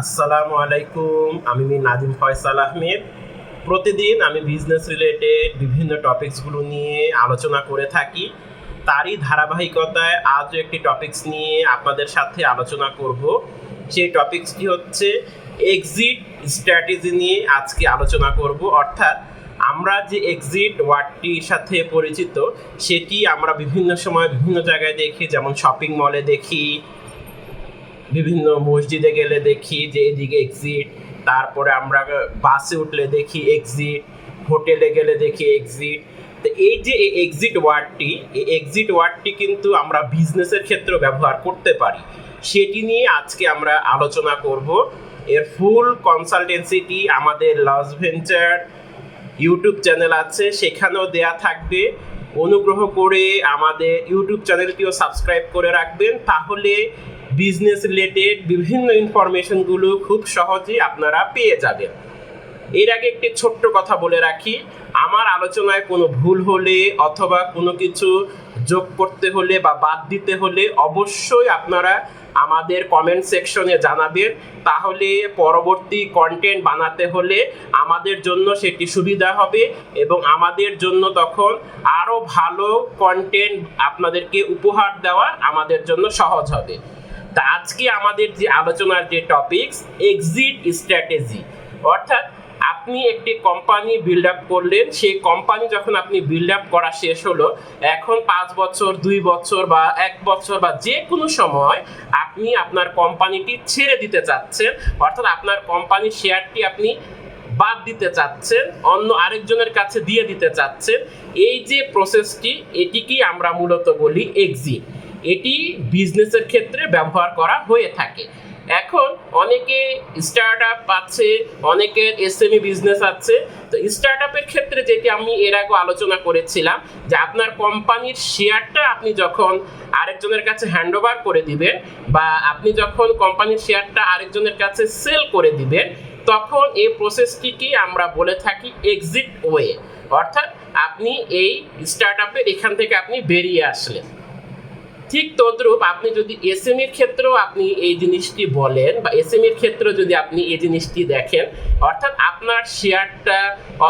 আসসালামু আলাইকুম, আমি মি নাদিম ফয়সাল আহমেদ। প্রতিদিন আমি বিজনেস রিলেটেড বিভিন্ন টপিকসগুলো নিয়ে আলোচনা করে থাকি। তারই ধারাবাহিকতায় আজও একটি টপিকস নিয়ে আপনাদের সাথে আলোচনা করব। সেই টপিকসটি হচ্ছে এক্সিট স্ট্র্যাটেজি নিয়ে আজকে আলোচনা করব। অর্থাৎ আমরা যে এক্সিট ওয়ার্ডটির সাথে পরিচিত, সেটি আমরা বিভিন্ন সময় বিভিন্ন জায়গায় দেখি, যেমন শপিং মলে দেখি বিভিন্ন মসজিদে গেলে দেখি যে এদিকে এক্সিট তারপরে আমরা বাসে উঠলে দেখি এক্সিট হোটেলে গেলে দেখি এক্সিট তো এই যে এক্সিট ওয়ার্ডটি এই এক্সিট ওয়ার্ডটি কিন্তু আমরা বিজনেসের ক্ষেত্রেও ব্যবহার করতে পারি। সেটি নিয়ে আজকে আমরা আলোচনা করব। এর ফুল কনসালটেন্সিটি আমাদের লস ভেঞ্চার ইউটিউব চ্যানেল আছে, সেখানেও দেয়া থাকবে। অনুগ্রহ করে আমাদের ইউটিউব চ্যানেলটিও সাবস্ক্রাইব করে রাখবেন। তাহলে বিজনেস রিলেটেড বিভিন্ন ইনফরমেশনগুলো খুব সহজেই আপনারা পেয়ে যাবেন। এর আগে একটি ছোট্ট কথা বলে রাখি, আমার আলোচনায় কোনো ভুল হলে অথবা কোনো কিছু যোগ করতে হলে বা বাদ দিতে হলে অবশ্যই আপনারা আমাদের কমেন্ট সেকশনে জানাবেন। তাহলে পরবর্তী কন্টেন্ট বানাতে হলে আমাদের জন্য সেটি সুবিধা হবে এবং আমাদের জন্য তখন আরও ভালো কন্টেন্ট আপনাদেরকে উপহার দেওয়া আমাদের জন্য সহজ হবে। তা আজকে আমাদের যে আলোচনার যে টপিকস এক্সিট স্ট্র্যাটেজি অর্থাৎ আপনি একটি কোম্পানি বিল্ড আপ করলেন, সেই কোম্পানি যখন আপনি বিল্ড আপ করা শেষ হলো, এখন পাঁচ বছর, দুই বছর বা এক বছর বা যে কোনো সময় আপনি আপনার কোম্পানিটি ছেড়ে দিতে চাচ্ছেন, অর্থাৎ আপনার কোম্পানির শেয়ারটি আপনি বাদ দিতে চাচ্ছেন, অন্য আরেকজনের কাছে দিয়ে দিতে চাচ্ছেন, এই যে প্রসেসটি এটিকেই আমরা মূলত বলি এক্সিট এটি বিজনেসের ক্ষেত্রে ব্যবহার করা হয়ে থাকে। এখন অনেকে স্টার্ট আপ আছে অনেকের এসএমই বিজনেস আছে। তো স্টার্ট আপের ক্ষেত্রে যেটি আমি এর আগে আলোচনা করেছিলাম, যে আপনার কোম্পানির শেয়ারটা আপনি যখন আরেকজনের কাছে হ্যান্ড ওভার করে দিবেন বা আপনি যখন কোম্পানির শেয়ারটা আরেকজনের কাছে সেল করে দিবেন, তখন এই প্রসেসটিকে আমরা বলে থাকি এক্সিট ওয়ে অর্থাৎ আপনি এই স্টার্ট আপের এখান থেকে আপনি বেরিয়ে আসলেন। ঠিক তদ্রূপ আপনি যদি এসএমইর ক্ষেত্রেও আপনি এই জিনিসটি বলেন বা এসএমইর ক্ষেত্রেও যদি আপনি এই জিনিসটি দেখেন, অর্থাৎ আপনার শেয়ারটা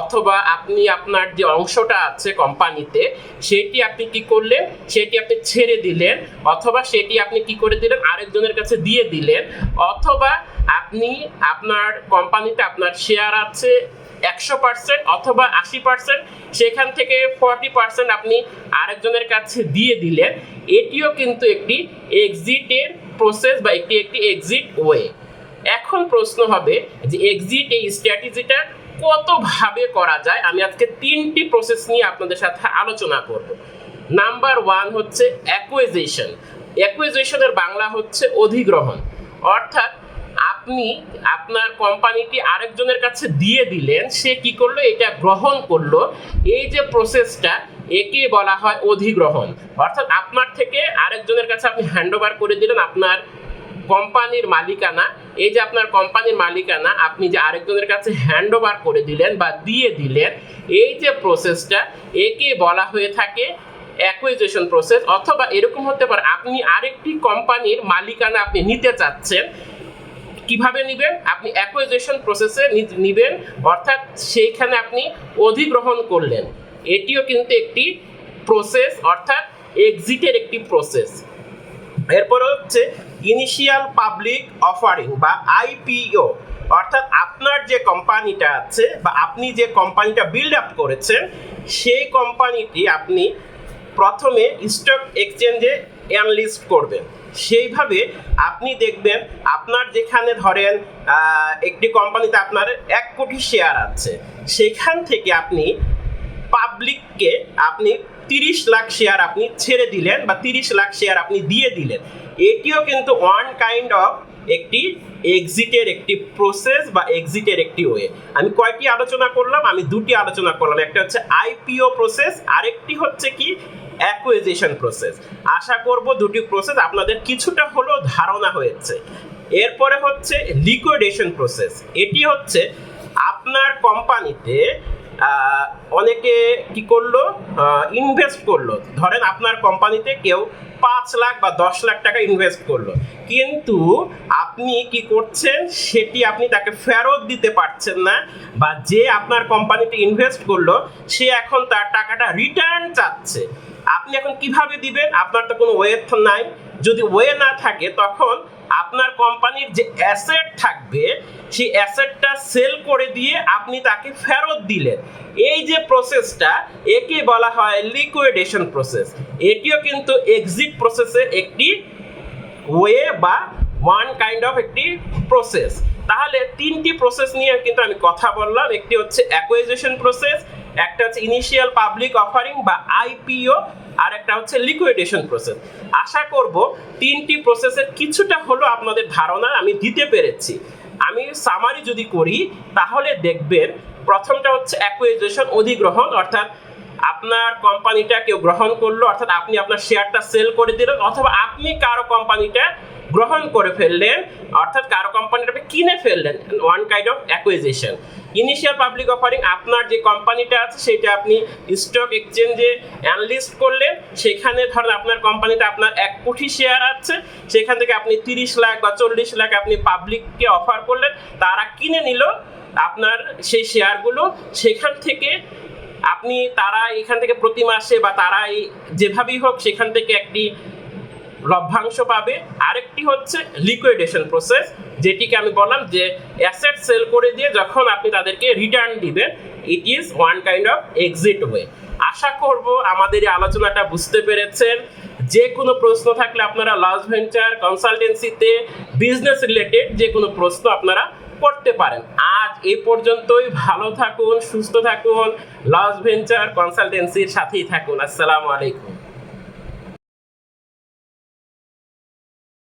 অথবা আপনি আপনার যে অংশটা আছে কোম্পানিতে সেটি আপনি কি করলেন? সেটি আপনি ছেড়ে দিলেন অথবা সেটি আপনি কি করে দিলেন? আরেকজনের কাছে দিয়ে দিলেন অথবা আপনি আপনার কোম্পানিতে আপনার শেয়ার আছে একশো পার্সেন্ট অথবা আশি পার্সেন্ট সেখান থেকে ফর্টি পার্সেন্ট আপনি আরেকজনের কাছে দিয়ে দিলেন। এটিও কিন্তু একটি এক্সিটের প্রসেস বা একটি একটি এক্সিট ওয়ে এখন প্রশ্ন হবে যে এক্সিট এই স্ট্র্যাটেজিটা কতভাবে করা যায়? আমি আজকে তিনটি প্রসেস নিয়ে আপনাদের সাথে আলোচনা করব। নাম্বার ওয়ান হচ্ছে অ্যাকুইজিশন অ্যাকুইজিশনের বাংলা হচ্ছে অধিগ্রহণ। অর্থাৎ আপনি আপনার কোম্পানিটি আরেকজনের কাছে দিয়ে দিলেন, সে কি করল? এটা গ্রহণ করল। এই যে প্রসেসটা একে বলা হয় অধিগ্রহণ। অর্থাৎ আপনার থেকে আরেকজনের কাছে আপনি হ্যান্ড ওভার করে দিলেন আপনার কোম্পানির মালিকানা। এই যে আপনার কোম্পানির মালিকানা, আপনি যে আরেকজনের কাছে হ্যান্ড ওভার করে দিলেন বা দিয়ে দিলেন, এই যে প্রসেসটা একে বলা হয়ে থাকে অ্যাকুইজিশন প্রসেস অথবা এরকম হতে পারে, আপনি আরেকটি কোম্পানির মালিকানা আপনি নিতে চাচ্ছেন কীভাবে নেবেন? আপনি অ্যাকুইজিশন প্রসেসে নেবেন। অর্থাৎ সেইখানে আপনি অধিগ্রহণ করলেন। এটিও কিন্তু একটি প্রসেস অর্থাৎ এক্সিটের একটি প্রসেস এরপরে হচ্ছে ইনিশিয়াল পাবলিক অফারিং বা আইপিও অর্থাৎ আপনার যে কোম্পানিটা আছে বা আপনি যে কোম্পানিটা বিল্ড আপ করেছেন, সেই কোম্পানিটি আপনি প্রথমে স্টক এক্সচেঞ্জে অ্যানলিস্ট করবেন। সেইভাবে আপনি দেখবেন আপনার যেখানে ধরেন একটি কোম্পানিতে আপনার এক কোটি শেয়ার আছে, সেখান থেকে আপনি পাবলিককে আপনি তিরিশ লাখ শেয়ার আপনি ছেড়ে দিলেন বা তিরিশ লাখ শেয়ার আপনি দিয়ে দিলেন। এটিও কিন্তু ওয়ান কাইন্ড অফ একটি এক্সিটের একটি প্রসেস বা এক্সিটের একটি ওয়ে আমি কয়টি আলোচনা করলাম? আমি দুটি আলোচনা করলাম। একটা হচ্ছে আইপিও প্রসেস আরেকটি হচ্ছে কি? অ্যাকুইজিশন প্রসেস আশা করব দুটি প্রসেস আপনাদের কিছুটা হলেও ধারণা হয়েছে। এরপরে হচ্ছে লিকুইডেশন প্রসেস এটি হচ্ছে আপনার কোম্পানিতে অনেকে কি করল? ইনভেস্ট করল। ধরেন আপনার কোম্পানিতে কেউ পাঁচ লাখ বা দশ লাখ টাকা ইনভেস্ট করল। কিন্তু আপনি কি করছেন? সেটি আপনি তাকে ফেরত দিতে পারছেন না বা যে আপনার কোম্পানিতে ইনভেস্ট করল, সে এখন তার টাকাটা রিটার্ন চাচ্ছে। আপনি এখন কীভাবে দিবেন? আপনার তো কোনো ওয়ে নাই। যদি ওয়ে না থাকে, তখন আপনার কোম্পানির যে অ্যাসেট থাকবে, সেই অ্যাসেটটা সেল করে দিয়ে আপনি তাকে ফেরত দিলেন। এই যে প্রসেসটা, একে বলা হয় লিকুইডেশন প্রসেস। এটিও কিন্তু এক্সিট প্রসেসের একটি ওয়ে বা ওয়ান কাইন্ড অফ একটি প্রসেস। তাহলে তিনটি প্রসেস নিয়ে কিন্তু আমি কথা বললাম। একটি হচ্ছে অ্যাকুইজিশন প্রসেস একটা হচ্ছে ইনিশিয়াল পাবলিক অফারিং বা আইপিও আর একটা হচ্ছে লিকুইডেশন প্রসেস আশা করব তিনটি প্রসেসের কিছুটা হলো আপনাদের ধারণা আমি দিতে পেরেছি। আমি সামারি যদি করি, তাহলে দেখবেন প্রথমটা হচ্ছে অ্যাকুইজিশন অধিগ্রহণ, অর্থাৎ আপনার কোম্পানিটা কেউ গ্রহণ করল, অর্থাৎ আপনি আপনার শেয়ারটা সেল করে দিলেন, অথবা আপনি কারও কোম্পানিটা গ্রহণ করে ফেললেন, অর্থাৎ কারও কোম্পানিটা আপনি কিনে ফেললেন one kind of acquisition initial public offering আপনার যে কোম্পানিটা আছে, সেটা আপনি স্টক এক্সচেঞ্জে অ্যানলিস্ট করলেন, সেখানে ধরেন আপনার কোম্পানিতে আপনার এক কোটি শেয়ার আছে, সেখান থেকে আপনি তিরিশ লাখ বা চল্লিশ লাখ আপনি পাবলিককে অফার করলেন, তারা কিনে নিল, আপনার সেই শেয়ারগুলো সেখান থেকে আপনি তারা এখান থেকে প্রতি মাসে বা তারা যেভাবেই হোক, সেখান থেকে একটি লভ্যাংশ পাবে। আরেকটি হচ্ছে লিকুইডেশন প্রসেস যেটিকে আমি বললাম যে অ্যাসেট সেল করে দিয়ে যখন আপনি তাদেরকে রিটার্ন দিবেন it is one kind of exit way আশা করব আমাদের এই আলোচনাটা বুঝতে পেরেছেন। যে কোনো প্রশ্ন থাকলে আপনারা লস ভেঞ্চার কনসালটেন্সিতে বিজনেস রিলেটেড যে কোনো প্রশ্ন আপনারা করতে পারেন। আজ এ পর্যন্তই, ভালো থাকুন, সুস্থ থাকুন লস ভেঞ্চার কনসালটেন্সির সাথেই থাকুন। আসসালামু আলাইকুম।